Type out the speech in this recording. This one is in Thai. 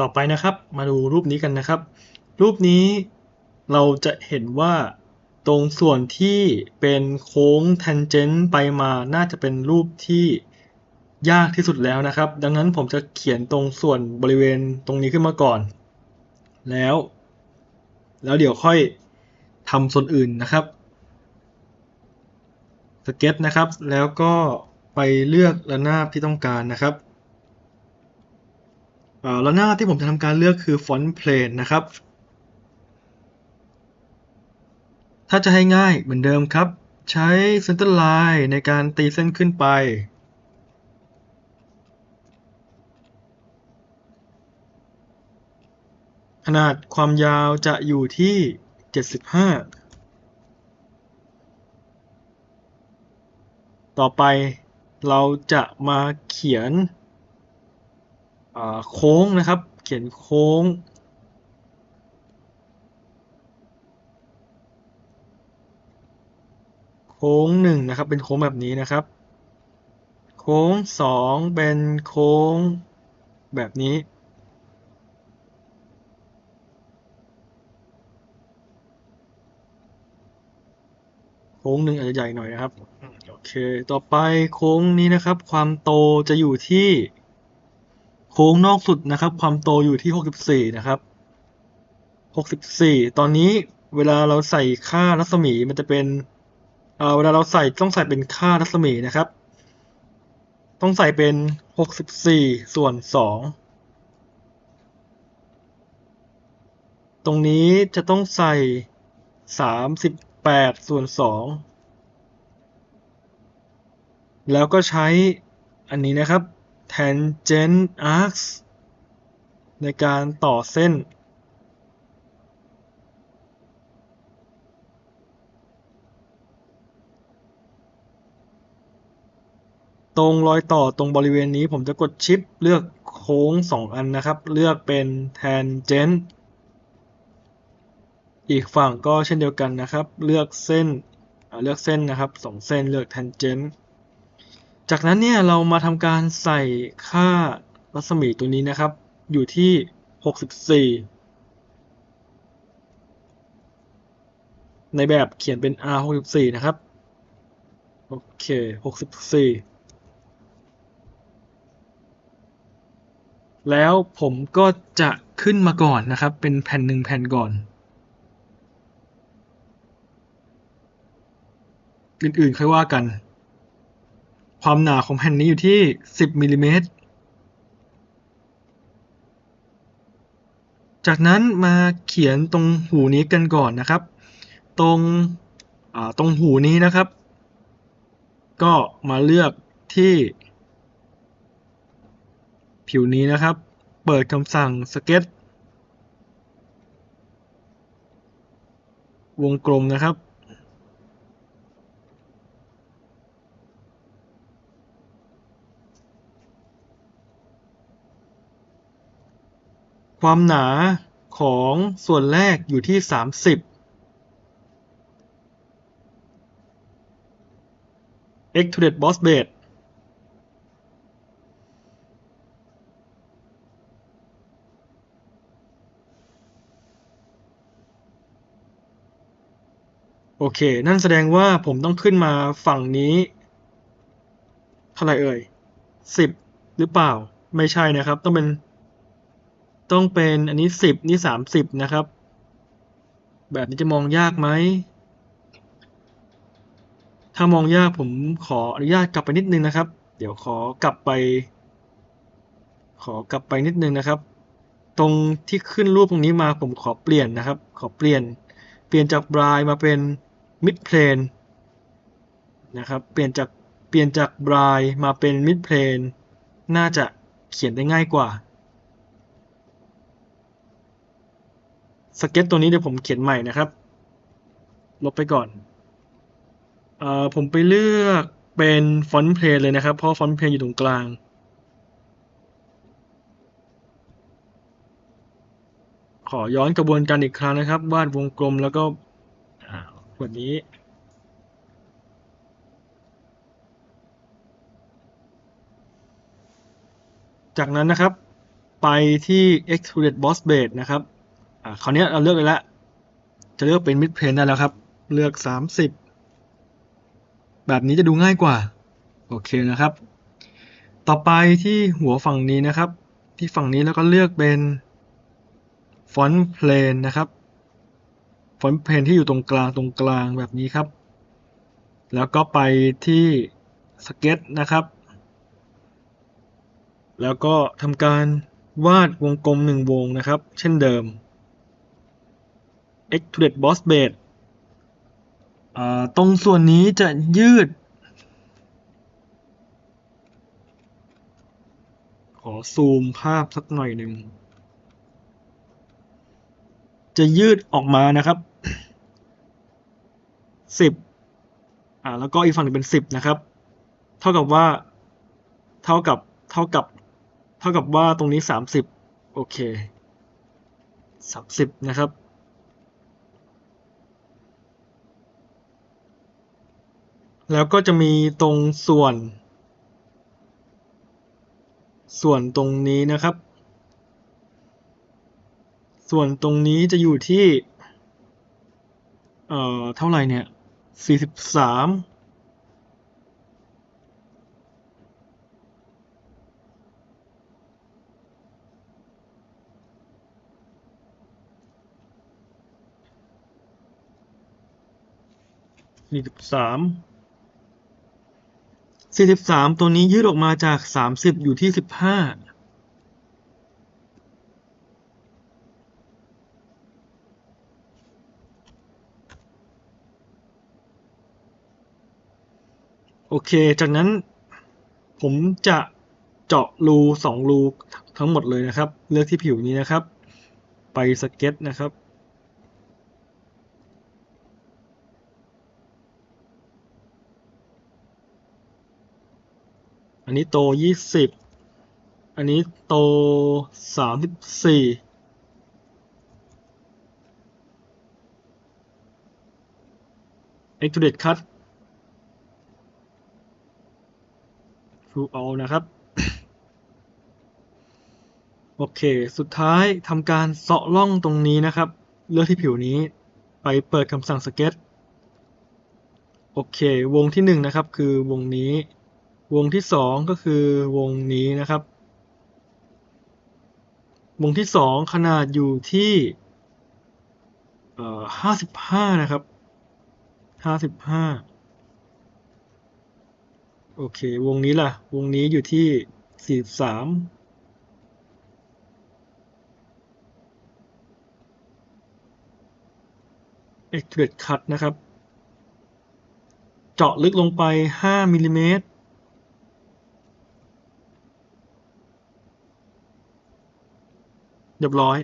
ต่อไปนะครับ มาดูรูปนี้กันนะครับ รูปนี้เราจะเห็นว่าตรงส่วนที่เป็นโค้ง tangent ไปมาน่าจะเป็นรูปที่ยากที่สุดแล้วนะครับ ดังนั้นผมจะเขียนตรงส่วนบริเวณตรงนี้ขึ้นมาก่อน แล้ว แล้วเดี๋ยวค่อยทำส่วนอื่นนะครับสเก็ตนะครับ แล้วก็ไปเลือกระนาบที่ต้องการนะครับ อ่าระนาที่ผมจะทำการเลือกคือ font plane นะครับ ถ้าจะให้ง่ายเหมือนเดิมครับ ใช้ center line ในการตีเส้นขึ้นไป ขนาดความยาวจะอยู่ที่ 75ต่อไปเราจะมาเขียน โค้งนะครับ เขียนโค้ง โค้งหนึ่งนะครับ เป็นโค้งแบบนี้นะครับ โค้งสองเป็นโค้งแบบนี้โค้งหนึ่งอาจจะใหญ่หน่อยนะครับ โอเค ต่อไปโค้งนี้นะครับ ความโตจะอยู่ที่ โค้งนอกสุดนะครับ ความโตอยู่ที่ 64 นะครับ 64 ตอนนี้เวลาเราใส่ค่ารัศมีมันจะเป็นเเวลาเราใส่ต้องใส่เป็นค่ารัศมีนะครับ ต้องใส่เป็น 64 ส่วน 2 ตรงนี้จะต้องใส่ 38 ส่วน 2 แล้วก็ใช้อันนี้นะครับ tangent arcs ในการต่อเส้น ตรงรอยต่อตรงบริเวณนี้ผมจะกดชิปเลือกโค้ง 2 อันนะครับ เลือกเป็น tangent อีกฝั่งก็เช่นเดียวกันนะครับ เลือกเส้นเลือกเส้นนะครับสองเส้นเลือก tangent จากนั้นเนี่ยเรามาทำการใส่ค่ารัศมีตัวนี้นะครับ อยู่ที่ 64 ในแบบเขียนเป็น r 64นะครับ โอเค 64 แล้วผมก็จะขึ้นมาก่อนนะครับ เป็นแผ่นหนึ่งแผ่นก่อน อื่นๆค่อยว่ากัน ความหนาของแผ่นนี้อยู่ที่ 10มิลลิเมตร จากนั้นมาเขียนตรงหูนี้กันก่อนนะครับ ตรงตรงหูนี้นะครับ ก็มาเลือกที่ ผิวนี้นะครับ เปิดคำสั่ง sketch วงกลมนะครับ ความหนาของส่วนแรกอยู่ที่30 extruded boss base โอเค นั่นแสดงว่าผมต้องขึ้นมาฝั่งนี้ เท่าไหร่เอ่ยสิบหรือเปล่า ไม่ใช่นะครับ ต้องเป็น ต้องเป็นอันนี้สิบนี่สามสิบนะครับ แบบนี้จะมองยากไหม ถ้ามองยากผมขออนุญาตกลับไปนิดนึงนะครับ เดี๋ยวขอกลับไป ขอกลับไปนิดนึงนะครับ ตรงที่ขึ้นรูปตรงนี้มาผมขอเปลี่ยนนะครับ ขอเปลี่ยน เปลี่ยนจากบรายมาเป็น mid plane นะครับ เปลี่ยนจากเปลี่ยนจากบรายมาเป็น mid plane น่าจะเขียนได้ง่ายกว่า สเก็ตตัวนี้เดี๋ยวผมเขียนใหม่นะครับ ลบไปก่อนเอ่อผมไปเลือกเป็นฟอนต์เพลนเลยนะครับ เพราะฟอนต์เพลนอยู่ตรงกลาง ขอย้อนกระบวนการอีกครั้งนะครับ วาดวงกลมแล้วก็แบบนี้จากนั้นนะครับ ไปที่ extrude boss base นะครับ อ่าคราวนี้เราเลือกเลยละจะเลือกเป็น mid plane ได้แล้วครับ เลือก 30 แบบนี้จะดูง่ายกว่า โอเคนะครับ ต่อไปที่หัวฝั่งนี้นะครับ ที่ฝั่งนี้แล้วก็เลือกเป็น front plane นะครับ front plane ที่อยู่ตรงกลางตรงกลางแบบนี้ครับ แล้วก็ไปที่ sketch นะครับ แล้วก็ทำการวาดวงกลมหนึ่งวงนะครับ เช่นเดิม extrude boss base ตรงส่วนนี้จะยืด ขอซูมภาพสักหน่อยหนึ่ง จะยืดออกมานะครับสิบอ่าแล้วก็อีกฝั่งหนึ่งเป็นสิบนะครับ เท่ากับว่า เท่ากับ เท่ากับ เท่ากับว่าตรงนี้สามสิบโอเคสามสิบนะครับ แล้วก็จะมีตรงส่วน ส่วนตรงนี้นะครับ ส่วนตรงนี้จะอยู่ที่ เอ่อ เท่าไหร่เนี่ยสี่สิบสามสี่สิบสาม สี่สิบสามตัวนี้ยืดออกมาจากสามสิบอยู่ที่สิบห้าโอเค จากนั้นผมจะเจาะรูสองรูทั้งหมดเลยนะครับ เลือกที่ผิวนี้นะครับ ไปสเก็ตนะครับ อันนี้โตยี่สิบ อันนี้โตสามสิบสี่ extrude cut to all นะครับ โอเค สุดท้ายทำการเซาะร่องตรงนี้นะครับ เลือกที่ผิวนี้ไปเปิดคำสั่งสเก็ตโอเค วงที่หนึ่งนะครับ คือวงนี้ วงที่สองก็คือวงนี้นะครับ วงที่สองขนาดอยู่ที่ห้าสิบห้านะครับห้าสิบห้าโอเค วงนี้ล่ะ วงนี้อยู่ที่สี่สาม extrude cut นะครับ เจาะลึกลงไป 5มิลลิเมตร เรียบร้อย